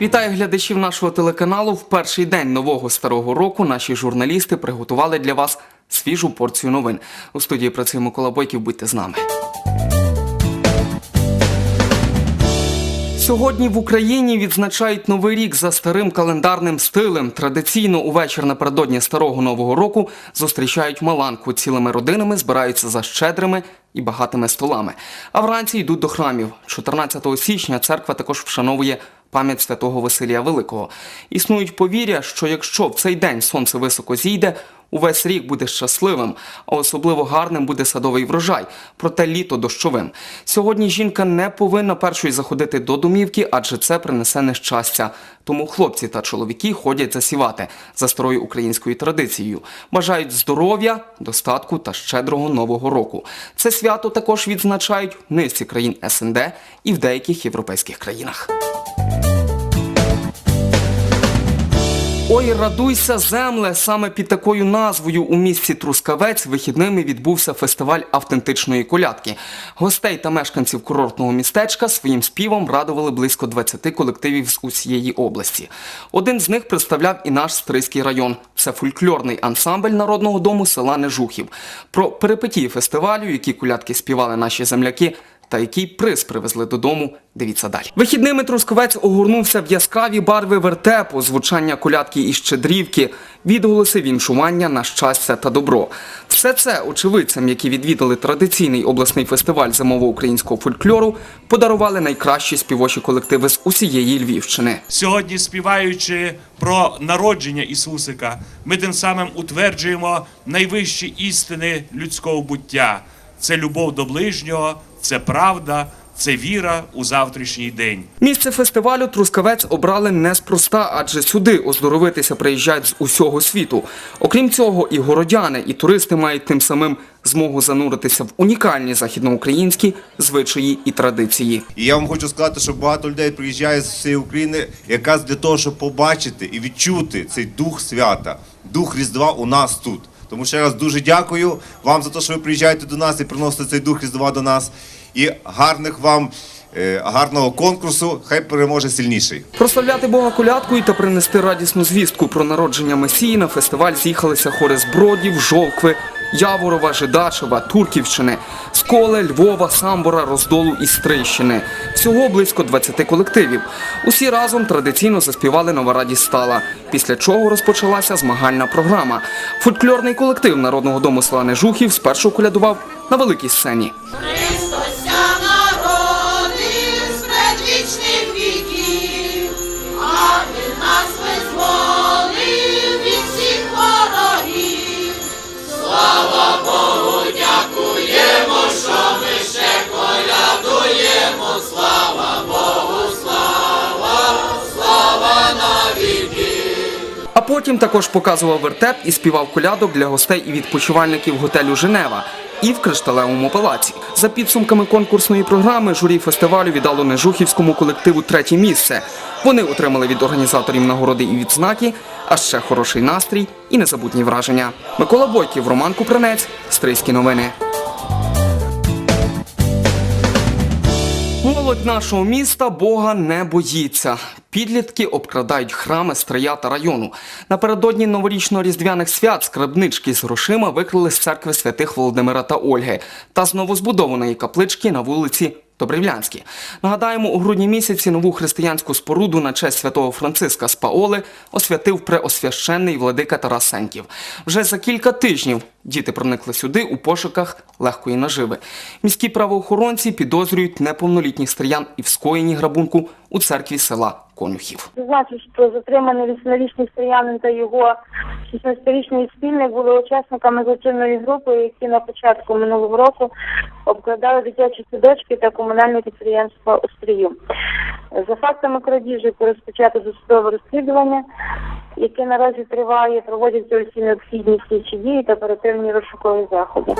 Вітаю глядачів нашого телеканалу. В перший день нового старого року наші журналісти приготували для вас свіжу порцію новин. У студії працює Микола Бойків. Будьте з нами. Сьогодні в Україні відзначають новий рік за старим календарним стилем. Традиційно увечір напередодні старого нового року зустрічають маланку. Цілими родинами збираються за щедрими і багатими столами. А вранці йдуть до храмів. 14 січня церква також вшановує пам'ять святого Василія Великого. Існують повір'я, що якщо в цей день сонце високо зійде, увесь рік буде щасливим, а особливо гарним буде садовий врожай, проте літо дощовим. Сьогодні жінка не повинна першою заходити до домівки, адже це принесе нещастя. Тому хлопці та чоловіки ходять засівати за старою українською традицією. Бажають здоров'я, достатку та щедрого нового року. Це свято також відзначають в низці країн СНД і в деяких європейських країнах. Ой, радуйся, земле! Саме під такою назвою у місті Трускавець вихідними відбувся фестиваль автентичної колядки. Гостей та мешканців курортного містечка своїм співом радували близько 20 колективів з усієї області. Один з них представляв і наш Стрийський район. Це фольклорний ансамбль народного дому села Нежухів. Про перипетії фестивалю, які колядки співали наші земляки. Та який приз привезли додому, дивіться далі. Вихідними Трускавець огорнувся в яскраві барви вертепу, звучання колядки і щедрівки, відголоси віншування на щастя та добро. Все це очевидцям, які відвідали традиційний обласний фестиваль зимово-українського фольклору, подарували найкращі співочі колективи з усієї Львівщини. Сьогодні, співаючи про народження Ісусика, ми тим самим утверджуємо найвищі істини людського буття. Це любов до ближнього, це правда, це віра у завтрашній день. Місце фестивалю Трускавець обрали неспроста, адже сюди оздоровитися приїжджають з усього світу. Окрім цього, і городяни, і туристи мають тим самим змогу зануритися в унікальні західноукраїнські звичаї і традиції. І я вам хочу сказати, що багато людей приїжджає з всієї України якраз для того, щоб побачити і відчути цей дух свята, дух Різдва у нас тут. Тому ще раз дуже дякую вам за те, що ви приїжджаєте до нас і приносите цей дух Різдва до нас. І гарних вам е, гарного конкурсу. Хай переможе сильніший. Прославляти Бога колядкою та принести радісну звістку про народження Месії на фестиваль з'їхалися хори з Бродів, Жовкви, Яворова, Жидачева, Турківщини, Сколе, Львова, Самбора, Роздолу і Стрийщини. Всього близько 20 колективів. Усі разом традиційно заспівали Нова радість стала, після чого розпочалася змагальна програма. Фольклорний колектив народного дому села Нежухів спершу колядував на великій сцені. Потім також показував вертеп і співав колядок для гостей і відпочивальників готелю Женева і в кришталевому палаці. За підсумками конкурсної програми журі фестивалю віддало Нежухівському колективу третє місце. Вони отримали від організаторів нагороди і відзнаки, а ще хороший настрій і незабутні враження. Микола Бойків, Роман Купранець, Стрийські новини. Молодь нашого міста Бога не боїться. Підлітки обкрадають храми Стрия та району. Напередодні новорічно-різдвяних свят скрабнички з грошима викрили з церкви святих Володимира та Ольги та з новозбудованої каплички на вулиці Добрівлянській. Нагадаємо, у грудні місяці нову християнську споруду на честь святого Франциска з Паоли освятив преосвященний владика Тарас Сеньків. Вже за кілька тижнів діти проникли сюди у пошуках легкої наживи. Міські правоохоронці підозрюють неповнолітніх стріян і в скоєнні грабунку у церкві села Конюхів. Зазначу, що затриманий 8-річний стріянин та його 16-річний спільник були учасниками злочинної групи, які на початку минулого року обкладали дитячі садочки та комунальне підприємство «Острію». За фактами крадіжі розпочато досудове розслідування, яке наразі триває, проводяться усі необхідні слідчі дії та оперативні розшукові заходи.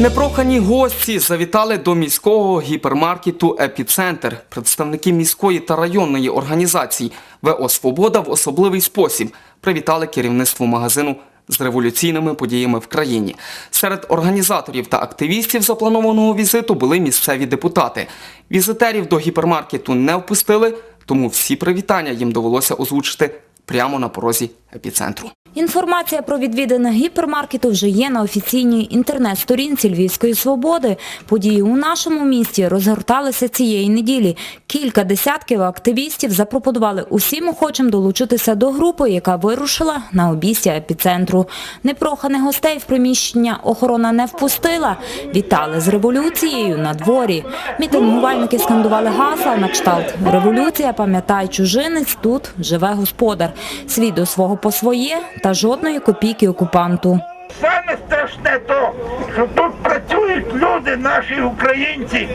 Непрохані гості завітали до міського гіпермаркету Епіцентр. Представники міської та районної організації ВО Свобода в особливий спосіб привітали керівництво магазину з революційними подіями в країні. Серед організаторів та активістів запланованого візиту були місцеві депутати. Візитерів до гіпермаркету не впустили, тому всі привітання їм довелося озвучити прямо на порозі епіцентру. Інформація про відвідини гіпермаркету вже є на офіційній інтернет-сторінці Львівської свободи. Події у нашому місті розгорталися цієї неділі. Кілька десятків активістів запропонували усім охочим долучитися до групи, яка вирушила на обійстя епіцентру. Непроханих гостей в приміщення охорона не впустила. Вітали з революцією на дворі. Мітингувальники скандували гасла на кшталт «Революція, пам'ятай, чужинець, тут живе господар». Свій до свого по своє та жодної копійки окупанту. Саме страшне то, що тут працюють люди, наші українці,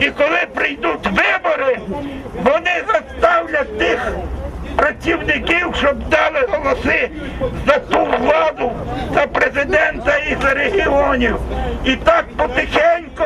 і коли прийдуть вибори, вони заставлять тих працівників, щоб дали голоси за ту владу, за президента і за регіонів. І так потихеньку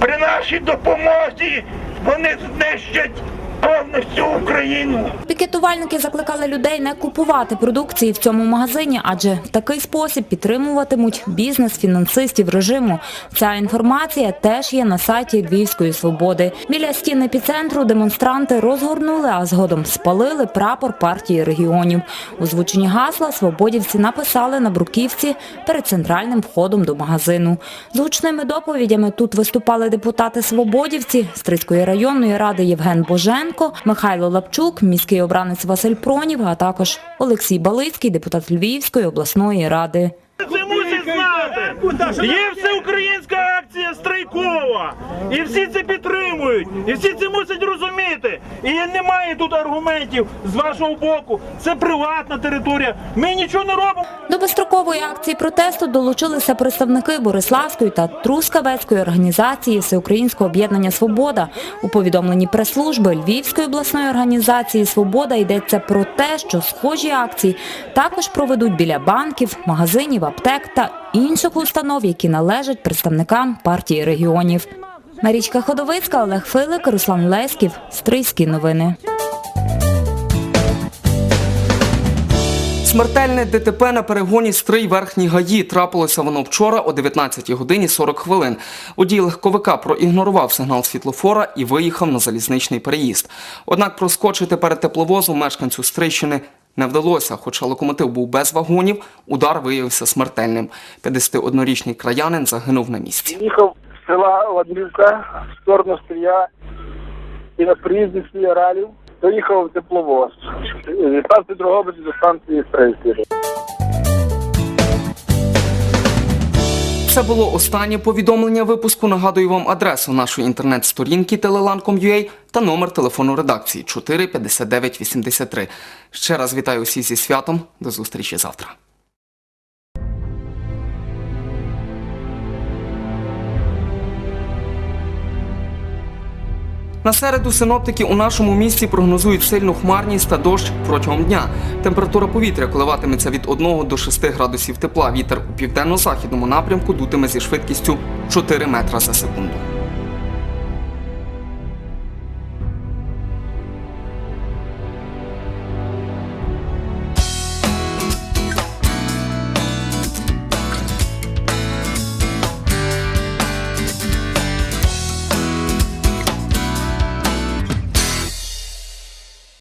при нашій допомозі вони знищать повністю Україну. Пікетувальники закликали людей не купувати продукції в цьому магазині, адже в такий спосіб підтримуватимуть бізнес фінансистів режиму. Ця інформація теж є на сайті Львівської свободи. Біля стін епіцентру демонстранти розгорнули, а згодом спалили прапор партії регіонів. Озвучені гасла свободівці написали на бруківці перед центральним входом до магазину. З гучними доповідями тут виступали депутати свободівці Стрийської районної ради Євген Боженко, Михайло Лапчук, міський обранець Василь Пронів, а також Олексій Балицький, депутат Львівської обласної ради. Це мусить знати. Є всеукраїнське Страйкова. І всі це підтримують. І всі це мусять розуміти. І немає тут аргументів з вашого боку. Це приватна територія. Ми нічого не робимо. До безстрокової акції протесту долучилися представники Бориславської та Трускавецької організації Всеукраїнського об'єднання Свобода. У повідомленні прес-служби Львівської обласної організації Свобода йдеться про те, що схожі акції також проведуть біля банків, магазинів, аптек та інших установ, які належать представникам партії регіонів. Марічка Ходовицька, Олег Филик, Руслан Леськів. Стрийські новини. Смертельне ДТП на перегоні Стрий Верхній Гаї трапилося воно вчора о 19 годині 40 хвилин. Водій легковика проігнорував сигнал світлофора і виїхав на залізничний переїзд. Однак проскочити перед тепловозом мешканцю Стрийщини не вдалося, хоча локомотив був без вагонів, удар виявився смертельним. 51-річний краянин загинув на місці. Їхав з села Ладмівка в сторону Стрія і на приїзді Стрія Ралів доїхав тепловоз. Зі станції Дрогобиці до станції Стрийської. Це було останнє повідомлення випуску. Нагадую вам адресу нашої інтернет-сторінки telelan.com.ua та номер телефону редакції 4 59 83. Ще раз вітаю усіх зі святом. До зустрічі завтра. На середу синоптики у нашому місті прогнозують сильну хмарність та дощ протягом дня. Температура повітря коливатиметься від 1 до 6 градусів тепла. Вітер у південно-західному напрямку дутиме зі швидкістю 4 метра за секунду.